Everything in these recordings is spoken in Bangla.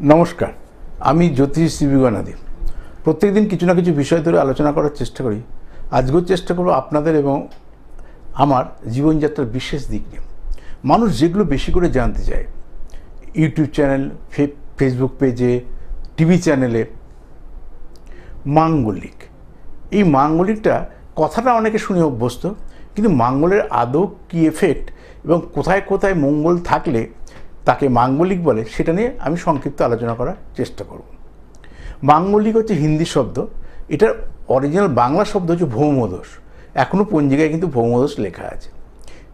নমস্কার, আমি জ্যোতিষ শিবিগণাদি প্রত্যেকদিন কিছু না কিছু বিষয় ধরে আলোচনা করার চেষ্টা করি। আজকেও চেষ্টা করব আপনাদের এবং আমার জীবনযাত্রার বিশেষ দিক নিয়ে। মানুষ যেগুলো বেশি করে জানতে চায়, ইউটিউব চ্যানেল ফেসবুক পেজে, টিভি চ্যানেলে, মাঙ্গলিক। এই মাঙ্গলিকটা কথাটা অনেকে শুনে অভ্যস্ত, কিন্তু মাঙ্গলের আদৌ কী এফেক্ট এবং কোথায় কোথায় মঙ্গল থাকলে তাকে মাঙ্গলিক বলে সেটা নিয়ে আমি সংক্ষিপ্ত আলোচনা করার চেষ্টা করব। মাঙ্গলিক হচ্ছে হিন্দি শব্দ। এটার অরিজিনাল বাংলা শব্দ হচ্ছে ভৌমদোষ। এখনও পঞ্জিকায় কিন্তু ভৌমদোষ লেখা আছে।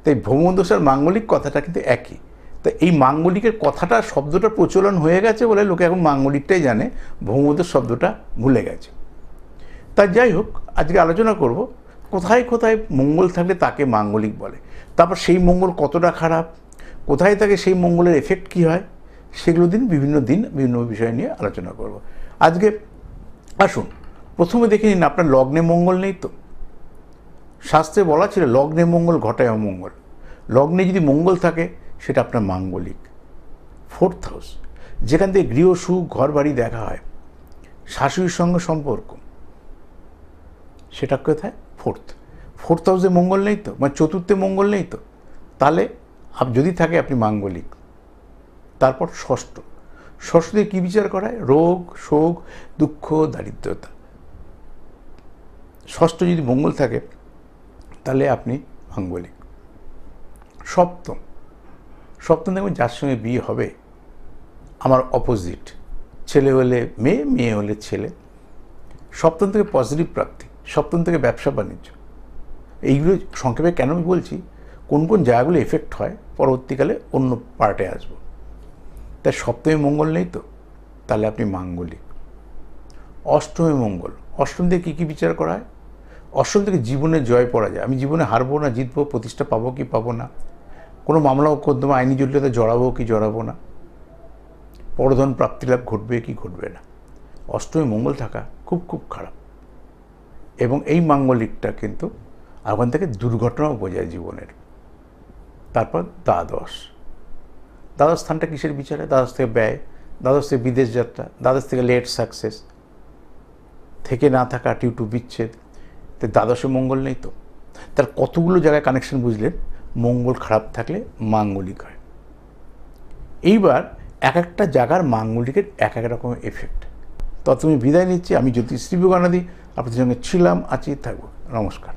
তাই ভৌমদোষ আর মাঙ্গলিক কথাটা কিন্তু একই। তা এই মাঙ্গলিকের কথাটা শব্দটা প্রচলন হয়ে গেছে বলে লোকে এখন মাঙ্গলিকটাই জানে। ভৌমদোষ শব্দটা ভুলে গেছে। তা যাই হোক, আজকে আলোচনা করব কোথায় কোথায় মঙ্গল থাকলে তাকে মাঙ্গলিক বলে। তারপর সেই মঙ্গল কতটা খারাপ? কোথায় থাকে সেই মঙ্গলের এফেক্ট কী হয়, সেগুলো দিন, বিভিন্ন দিন, বিভিন্ন বিষয় নিয়ে আলোচনা করব। আজকে আসুন, প্রথমে দেখে নিন আপনার লগ্নে মঙ্গল নেই তো। শাস্ত্রে বলা ছিল, লগ্নে মঙ্গল ঘটায় অমঙ্গল। লগ্নে যদি মঙ্গল থাকে, সেটা আপনার মাঙ্গলিক। ফোর্থ হাউস যেখান থেকে গৃহ, সুখ ঘর বাড়ি দেখা হয়, শাশুড়ির সঙ্গে সম্পর্ক, সেটা কোথায়? ফোর্থ ফোর্থ হাউসে মঙ্গল নেই তো? মানে চতুর্থে মঙ্গল নেই তো? তাহলে যদি থাকে আপনি মাঙ্গলিক। তারপর ষষ্ঠ। ষষ্ঠতে কী বিচার করায়? রোগ, শোক, দুঃখ, দারিদ্রতা। ষষ্ঠ যদি মঙ্গল থাকে, তাহলে আপনি মাঙ্গলিক। সপ্তম। সপ্তম দেখবেন যার সঙ্গে বিয়ে হবে, আমার অপোজিট ছেলে হলে মেয়ে মেয়ে হলে ছেলে। সপ্তম থেকে পজিটিভ প্রাপ্তি। সপ্তম থেকে ব্যবসা বাণিজ্য এইগুলো সংক্ষেপে কেন আমি বলছি? কোন কোন জায়গাগুলো এফেক্ট হয়, পরবর্তীকালে অন্য পার্টে আসব। তাই সপ্তমী মঙ্গল নেই তো? তাহলে আপনি মাঙ্গলিক। অষ্টমী মঙ্গল। অষ্টম থেকে কী কী বিচার করা হয়? অষ্টম থেকে জীবনে জয় পড়া যায়। আমি জীবনে হারবো না, জিতবো, প্রতিষ্ঠা পাবো কি পাবো না? কোনো মামলা মোকদ্দমা, আইনি জটিলতা জড়াবো কি জড়াবো না? পরধন প্রাপ্তিলাভ ঘটবে কি ঘটবে না? অষ্টমী মঙ্গল থাকা খুব খুব খারাপ। এবং এই মাঙ্গলিকটা কিন্তু ওখান থেকে দুর্ঘটনাও বোঝায় জীবনের। তারপর দ্বাদশ। দ্বাদশ স্থানটা কিসের বিচারে? দ্বাদশ থেকে ব্যয়, দ্বাদশ থেকে বিদেশ যাত্রা, দ্বাদশ থেকে লেট সাকসেস থেকে না থাকা টিউ টু বিচ্ছেদ। তো দ্বাদশে মঙ্গল নেই তো? তার কতগুলো জায়গায় কানেকশন বুঝলেন? মঙ্গল খারাপ থাকলে মাঙ্গলিক হয়। এইবার এক একটা জায়গার মাঙ্গলিকের এক এক রকমের এফেক্ট তো তুমি বিদায় নিচ্ছি। আমি জ্যোতিষ শ্রীবিগানাদি আপনাদের সঙ্গে ছিলাম, আছি, থাকব। নমস্কার।